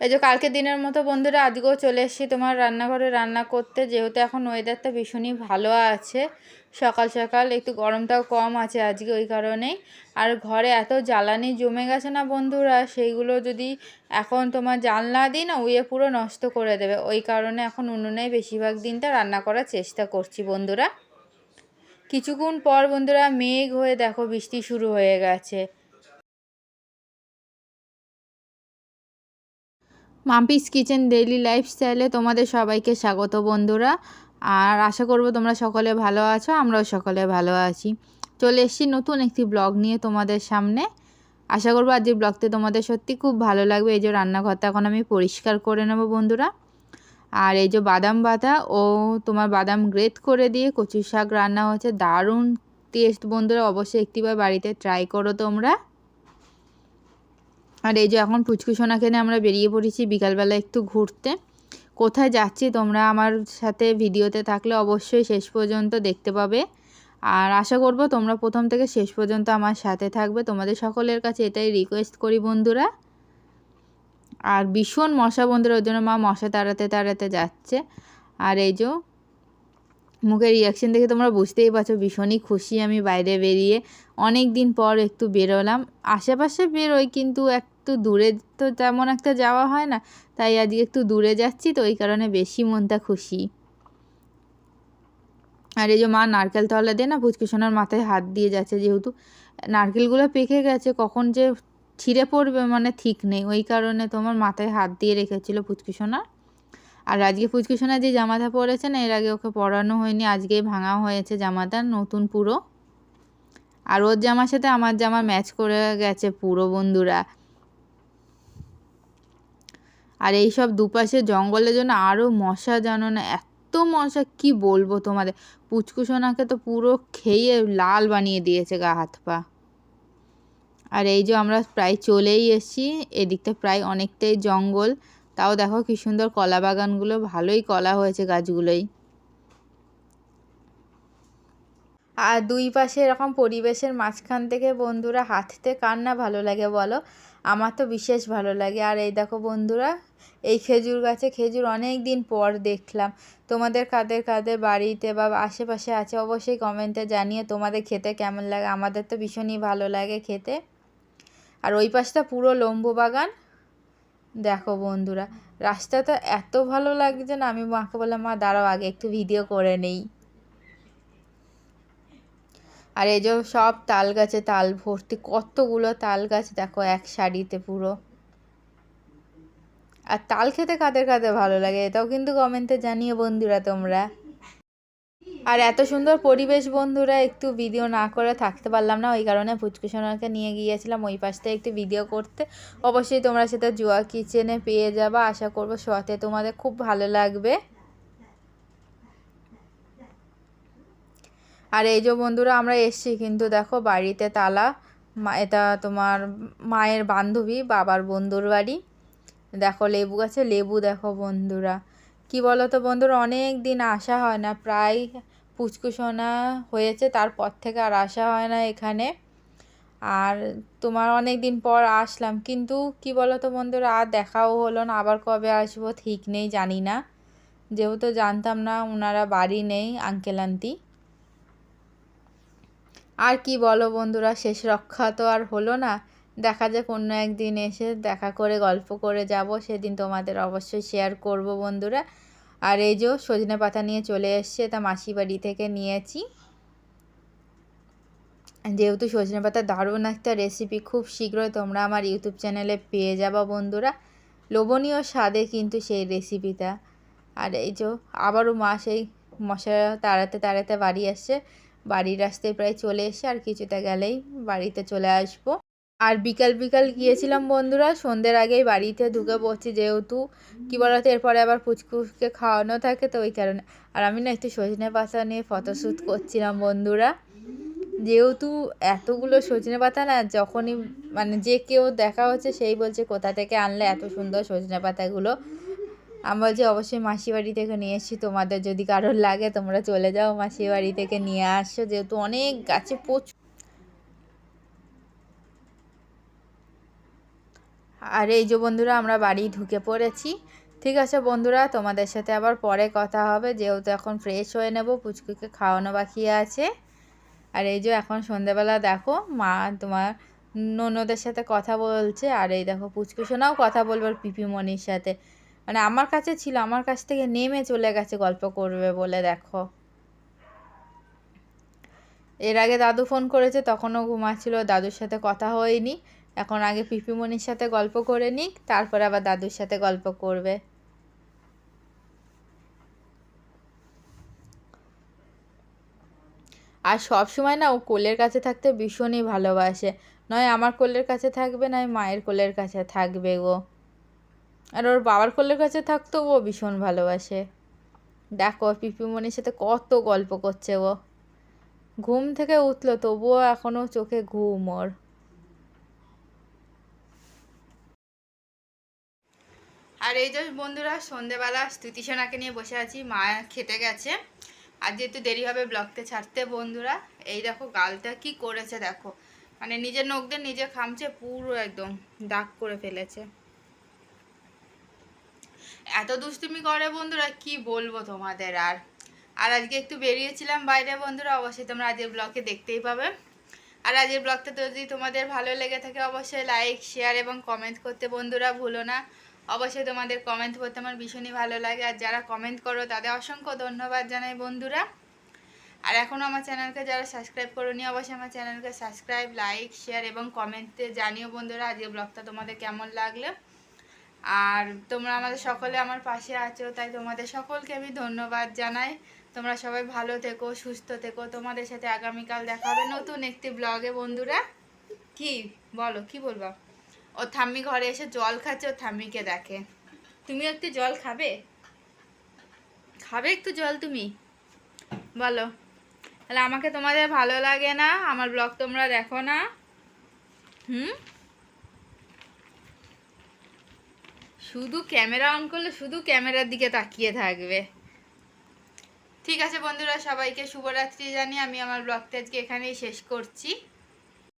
এই যে কালকে দিনের মতো বন্ধুরা, আজকেও চলে এসেছি তোমার রান্নাঘরে রান্না করতে। যেহেতু এখন ওয়েদারটা ভীষণই ভালো আছে, সকাল সকাল একটু গরমটাও কম আছে আজকে ওই কারণেই। আর ঘরে এত জ্বালানি জমে গেছে না বন্ধুরা, সেইগুলো যদি এখন তোমার জানলা দিই না উয়ে পুরো নষ্ট করে দেবে। ওই কারণে এখন উনুনেই বেশিরভাগ দিনটা রান্না করার চেষ্টা করছি বন্ধুরা। কিছুক্ষণ পর বন্ধুরা মেঘ হয়ে দেখো বৃষ্টি শুরু হয়ে গেছে। মাম্পিস কিচেন ডেইলি লাইফস্টাইলে তোমাদের সবাইকে স্বাগত বন্ধুরা। আর আশা করব তোমরা সকলে ভালো আছো, আমরাও সকলে ভালো আছি। চলে এসেছি নতুন একটি ব্লগ নিয়ে তোমাদের সামনে। আশা করব আজকের ব্লগতে তোমাদের সত্যি খুব ভালো লাগবে। এই যে রান্নাঘরটা এখন আমি পরিষ্কার করে নেব বন্ধুরা। আর এই যে বাদাম বাটা, ও তোমার বাদাম গ্রেট করে দিয়ে কচু শাক রান্না হচ্ছে দারুণ টেস্ট বন্ধুরা, অবশ্যই একটিবার বাড়িতে ট্রাই করো তোমরা। আর এই যে এখন পুচকু সোনাকে নিয়ে আমরা বেরিয়ে পড়েছি বিকালবেলা একটু ঘুরতে। কোথায় যাচ্ছি তোমরা আমার সাথে ভিডিওতে থাকলে অবশ্যই শেষ পর্যন্ত দেখতে পাবে। আর আশা করব তোমরা প্রথম থেকে শেষ পর্যন্ত আমার সাথে থাকবে। তোমাদের সকলের কাছে এটাই রিকোয়েস্ট করি বন্ধুরা। আর ভীষণ মশা বন্ধুরা, ওই জন্য মা মশা তাড়াতে তাড়াতে যাচ্ছে। আর এই যে মুখের রিয়াকশন দেখে তোমরা বুঝতেই পারছ, ভীষণই খুশি আমি বাইরে বেরিয়ে অনেক দিন পর একটু বেরোলাম। আশেপাশে বেরোই কিন্তু একটু দূরে তো তেমন একটা যাওয়া হয় না, তাই আজকে একটু দূরে যাচ্ছি তো, ওই কারণে বেশি মনটা খুশি। আর এই যে মা নারকেল তলা দিয়ে না ফুচকুসোনার মাথায় হাত দিয়ে যাচ্ছে যেহেতু, নারকেলগুলো পেকে গেছে, কখন যে ছিঁড়ে পড়বে মানে ঠিক নেই, ওই কারণে তোমার মাথায় হাত দিয়ে রেখেছিল ফুচকুসোনা আর আজকে ফুচকুসোনা যে জামাটা পরেছে না, এর আগে ওকে পরানো হয়নি, আজকেই ভাঙা হয়েছে জামাটা, নতুন পুরো। আর ওর জামার সাথে আমার জামা ম্যাচ করে গেছে পুরো বন্ধুরা। আর এই সব দুপাশে জঙ্গলের জন্য আরও মশা জানো না, এত মশা, কি বলব তোমাদের? পুচকুসোনাকে তো পুরো খেয়ে লাল বানিয়ে দিয়েছে গা, হাত পা। আর এই যে আমরা প্রায় চলেই এসেছি, এদিকটা প্রায় অনেকটাই জঙ্গল। তাও দেখো কি সুন্দর কলা বাগানগুলো, ভালোই কলা হয়েছে গাছগুলোই। আর দুই পাশে এরকম পরিবেশের মাঝখান থেকে বন্ধুরা হাঁটতে কার না ভালো লাগে বলো? আমার তো বিশেষ ভালো লাগে। আর এই দেখো বন্ধুরা, এই খেজুর গাছে খেজুর অনেক দিন পর দেখলাম। তোমাদের কাদের কাদের বাড়িতে বা আশেপাশে আছে অবশ্যই কমেন্টে জানিয়ে তোমাদের খেতে কেমন লাগে? আমাদের তো ভীষণই ভালো লাগে খেতে। আর ওই পাশটা পুরো লম্বু বাগান। দেখো বন্ধুরা, রাস্তাটা এত ভালো লাগছে না, আমি মাকে বললাম, মা, দাঁড়াও আগে, একটু ভিডিও করে নেই। আর এই যে সব তাল গাছে তাল ভর্তি, কতগুলো তাল গাছ দেখো এক শাড়িতে পুরো। আর তাল খেতে কাদের কাদের ভালো লাগে এটাও কিন্তু কমেন্টে জানিয়ে বন্ধুরা তোমরা। আর এত সুন্দর পরিবেশ বন্ধুরা, একটু ভিডিও না করে থাকতে পারলাম না, ওই কারণে ফুচকুসোনাকে নিয়ে গিয়েছিলাম ওই পাশটা একটু ভিডিও করতে। অবশ্যই তোমরা সেটা জুয়া কিচেনে পেয়ে যাবা, আশা করব শোয়াতে তোমাদের খুব ভালো লাগবে। আর এই যে বন্ধুরা আমরা এসছি, কিন্তু দেখো বাড়িতে তালা এটা তোমার মায়ের বান্ধবী, বাবার বন্ধুর বাড়ি। দেখো লেবু গাছে লেবু, দেখো বন্ধুরা। কি বলো তো বন্ধুরা অনেক দিন আসা হয় না, প্রায় পুচকুসোনা হয়েছে, তারপর থেকে আর আসা হয় না এখানে। আর তোমার অনেক দিন পর আসলাম, কিন্তু কি বলো তো বন্ধুরা, আর দেখাও হলো না, আবার কবে আসব ঠিক নেই, জানি না। যেহেতু জানতাম না ওনারা বাড়ি নেই, আঙ্কেল, আন্টি। আর কি বলো বন্ধুরা, শেষ রক্ষা তো আর হলো না। দেখা যাক অন্য একদিন এসে দেখা করে, গল্প করে যাব, সেদিন তোমাদের অবশ্যই শেয়ার করব বন্ধুরা। আর এই যে সজনে পাতা নিয়ে চলে এসছে, তা মাসি বাড়ি থেকে নিয়েছি। যেহেতু সজনে পাতা দারুণ একটা রেসিপি খুব শীঘ্রই তোমরা আমার ইউটিউব চ্যানেলে পেয়ে যাবা বন্ধুরা। লোভনীয় স্বাদে কিন্তু সেই রেসিপিটা আর এই যে আবারও মা সেই মশলা তাড়াতে তাড়াতে বাড়ি আসছে। বাড়ির রাস্তায় প্রায় চলে এসে আর কিছুটা গেলেই বাড়িতে চলে আসব। আর বিকাল বিকাল গিয়েছিলাম বন্ধুরা, সন্ধ্যের আগেই বাড়িতে ঢুকে পড়ছি যেহেতু। কী বলতো, এরপরে আবার পুচকুচকে খাওয়ানো থাকে তো ওই কারণে। আর আমি না একটু সজনে পাতা নিয়ে ফটোশ্যুট করছিলাম বন্ধুরা। যেহেতু এতগুলো সজনে পাতা না, যখনই মানে যে কেউ দেখা হচ্ছে সেই বলছে, কোথা থেকে আনলে এত সুন্দর সজনে পাতাগুলো? আমি বলছি, অবশ্যই মাসি বাড়ি থেকে নিয়ে এসছি। তোমাদের যদি কারোর লাগে, তোমরা চলে যাও মাসি বাড়ি থেকে নিয়ে আসছো যেহেতু অনেক গাছে প্রচুর আর এই যে বন্ধুরা, আমরা বাড়ি ঢুকে পড়েছি। ঠিক আছে বন্ধুরা, তোমাদের সাথে আবার পরে কথা হবে। যেহেতু এখন ফ্রেশ হয়ে নেব, পুচকুকে খাওয়ানো বাকি আছে। আর এই যে এখন সন্ধেবেলা দেখো, মা তোমার ননদের সাথে কথা বলছে। আর এই দেখো, পুচকু সোনাও কথা বলবে ওর পিপিমণির সাথে। মানে আমার কাছে ছিল, আমার কাছ থেকে নেমে চলে গেছে গল্প করবে বলে, দেখো। এর আগে দাদু ফোন করেছে, তখনও ঘুমাচ্ছিল, দাদুর সাথে কথা হয়নি। এখন আগে পিপিমণির সাথে গল্প করে নিক, তারপরে আবার দাদুর সাথে গল্প করবে। আর সব সময় না, ও কোলের কাছে থাকতে ভীষণই ভালোবাসে। নয়, আমার কোলের কাছে থাকবে, নয়, মায়ের কোলের কাছে থাকবে গো। আর ওর বাবার কোলের কাছে থাকতো ও ভীষণ ভালোবাসে। দেখো, পিপিমণির সাথে কত গল্প করছে ও। ঘুম থেকে উঠল, তবুও এখনও চোখে ঘুম ওর। আর এই যে বন্ধুরা, সন্ধেবেলা স্তুতিসোনাকে নিয়ে বসে আছি, মা খেতে গেছে। আর যেহেতু দেরি হবে ব্লগতে ছাড়তে, বন্ধুরা, এই দেখো গালটা কি করেছে দেখো। মানে নিজের নখ দিয়ে নিজে খামছে, পুরো একদম দাগ করে ফেলেছে। এত দুষ্টুমি করে বন্ধুরা, কি বলব তোমাদের আর? আর আজকে একটু বেরিয়েছিলাম বাইরে বন্ধুরা, অবশ্যই তোমরা আজকের ব্লগে দেখতেই পাবে। আর আজকের ব্লগটা যদি তোমাদের ভালো লেগে থাকে, অবশ্যই লাইক শেয়ার এবং কমেন্ট করতে বন্ধুরা ভুলো না। অবশ্যই তোমাদের কমেন্ট করতে আমার ভীষণই ভালো লাগে। আর যারা কমেন্ট করো, তাদের অসংখ্য ধন্যবাদ জানাই বন্ধুরা। আর এখনও আমার চ্যানেলকে যারা সাবস্ক্রাইব করোনি, অবশ্যই আমার চ্যানেলকে সাবস্ক্রাইব লাইক শেয়ার এবং কমেন্টে জানিও বন্ধুরা, আজকের ব্লগটা তোমাদের কেমন লাগল। আর তোমরা আমাদের সকলে আমার পাশে আছো, তাই তোমাদের সকলকে আমি ধন্যবাদ জানাই। তোমরা সবাই ভালো থেকো, সুস্থ থেকো। তোমাদের সাথে আগামীকাল দেখা হবে নতুন একটি ব্লগে, বন্ধুরা। কি? বলো, কি বলবা? ও থাম্মি ঘরে এসে জল খাচ্ছে, ও থাম্মিকে দেখে। তুমি একটু জল খাবে? খাবে একটু জল তুমি? বলো। তাহলে আমাকে তোমাদের ভালো লাগে না? আমার ব্লগ তোমরা দেখো না? হুম? শুধু ক্যামেরা অন করলে শুধু ক্যামেরার দিকে তাকিয়ে থাকবে। ঠিক আছে বন্ধুরা, সবাইকে শুভরাত্রি জানিয়ে আমি আমার ব্লগটা আজকে এখানেই শেষ করছি।